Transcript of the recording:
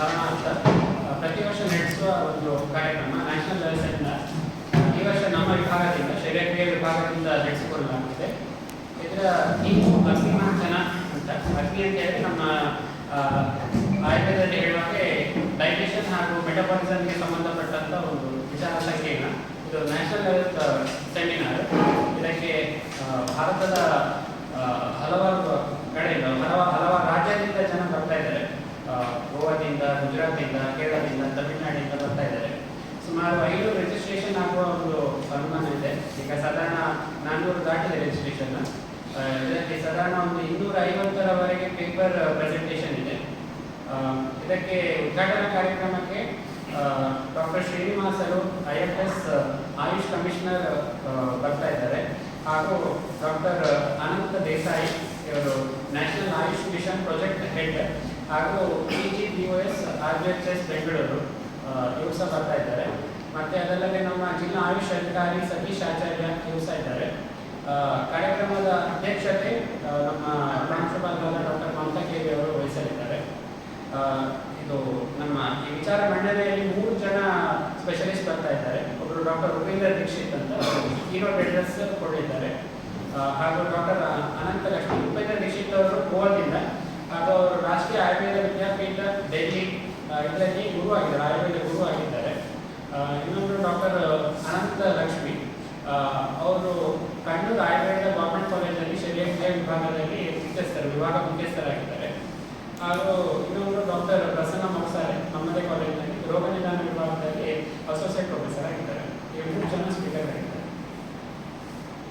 ಭವನ ಅಂತ ಪ್ರತಿ ವರ್ಷ ನಡೆಸುವ ಒಂದು ಕಾರ್ಯಕ್ರಮ ನ್ಯಾಷನಲ್ ಲೆವೆಲ್ಸಿಂದ ಈ ವರ್ಷ ನಮ್ಮ ವಿಭಾಗದಿಂದ ಶರೀರಕ್ರಿಯೆ ವಿಭಾಗದಿಂದ ನಡೆಸಿಕೊಳ್ಳಲಾಗಿದೆ. ಇದರ ನೀವು ಅಗ್ನಿಮಂಥನ ಅಂತ ಅಗ್ನಿ ಅಂತ ಹೇಳಿ ನಮ್ಮ ಆಯುರ್ವೇದದಲ್ಲಿ ಹೇಳುವಾಗೆ ಡೈಜೆಷನ್ ಹಾಗೂ ಮೆಟಬಾಲಿಸಮ್ಗೆ ಸಂಬಂಧಪಟ್ಟಂಥ ಒಂದು ವಿಚಾರ ಸಂಕೀರ್ಣ. ಇದು ನ್ಯಾಷನಲ್ ಲೆವೆಲ್ ಸೆಮಿನಾರ್ ಇದಕ್ಕೆ ಭಾರತದ ಗುಜರಾತಿಂದ, ಕೇರಳದಿಂದ, ತಮಿಳುನಾಡಿಂದ ಬರ್ತಾ ಇದ್ದಾರೆ. ಸುಮಾರು ಐದು ರಿಜಿಸ್ಟ್ರೇಷನ್ ಆಗುವ ಒಂದು ಅನುಮಾನ ಇದೆ. ಈಗ ಸಾಧಾರಣ ನಾನ್ನೂರು ದಾಟಿದೆ ರಿಜಿಸ್ಟ್ರೇಷನ್ ಇದರಲ್ಲಿ ಸಾಧಾರಣ ಒಂದು ಇನ್ನೂರ ಐವತ್ತರವರೆಗೆ ಪೇಪರ್ ಪ್ರೆಸೆಂಟೇಷನ್ ಇದೆ. ಇದಕ್ಕೆ ಉದ್ಘಾಟನಾ ಕಾರ್ಯಕ್ರಮಕ್ಕೆ doctor ಶ್ರೀನಿವಾಸರು I F S AYUSH commissioner ಬರ್ತಾ ಇದ್ದಾರೆ. ಹಾಗೂ ಡಾಕ್ಟರ್ ಅನಂತ ದೇಸಾಯಿ, ಇವರು national AYUSH mission project head ಹಾಗೂ P G B O S R B H S Bengaluru ಇವರು ಸಹ ಬರ್ತಾ ಇದ್ದಾರೆ. ಮತ್ತೆ ಅದಲ್ಲದೆ ನಮ್ಮ ಜಿಲ್ಲಾ ಆಯುಷ್ ಅಧಿಕಾರಿ ಸತೀಶ್ ಆಚಾರ್ಯ ಇವರು ಸಹ ಇದ್ದಾರೆ. ಕಾರ್ಯಕ್ರಮದ ಅಧ್ಯಕ್ಷತೆ ನಮ್ಮ ಪ್ರಾಂಶುಪಾಲರಾದ ಡಾಕ್ಟರ್ ಮಮತಾ ಕೇವಿ ಅವರು ವಹಿಸಲಿದ್ದಾರೆ. ಇದು ನಮ್ಮ ಈ ವಿಚಾರ ಮಂಡನೆಯಲ್ಲಿ ಮೂರು ಜನ ಸ್ಪೆಷಲಿಸ್ಟ್ ಬರ್ತಾ ಇದ್ದಾರೆ. ಒಬ್ಬರು ಡಾಕ್ಟರ್ ಉಪೇಂದ್ರ ದೀಕ್ಷಿತ್ ಅಂತ ಹೀರೋ ಅಡ್ರೆಸ್ ಕೊಟ್ಟಿದ್ದಾರೆ. ಹಾಗೂ ಡಾಕ್ಟರ್ ಅನಂತ ಲಕ್ಷ್ಮಿ ಉಪೇಂದ್ರ ದೀಕ್ಷಿತ್ ಅವರು ಗೋವಾದಿಂದ ಹಾಗೂ ಅವರು ರಾಷ್ಟ್ರೀಯ ಆಯುರ್ವೇದ ವಿದ್ಯಾಪೀಠ ಡೆಲ್ಲಿ ಇದರಲ್ಲಿ ಗುರು ಆಗಿದ್ದಾರೆ ಆಯುರ್ವೇದ ಗುರು ಆಗಿದ್ದಾರೆ ಇನ್ನೊಂದು ಡಾಕ್ಟರ್, ಅನಂತ ಲಕ್ಷ್ಮಿ. ಅವರು ಕಣ್ಣೂರು ಆಯುರ್ವೇದ ಗೌರ್ಮೆಂಟ್ ಕಾಲೇಜಲ್ಲಿ ಶರೀರ ವಿಭಾಗದಲ್ಲಿ ಮುಖ್ಯಸ್ಥರು, ವಿಭಾಗ ಮುಖ್ಯಸ್ಥರಾಗಿದ್ದಾರೆ. ಹಾಗೂ ಇನ್ನೊಂದು ಡಾಕ್ಟರ್ ಪ್ರಸನ್ನ ಮಾಡ್ತಾರೆ ನಮ್ಮದೇ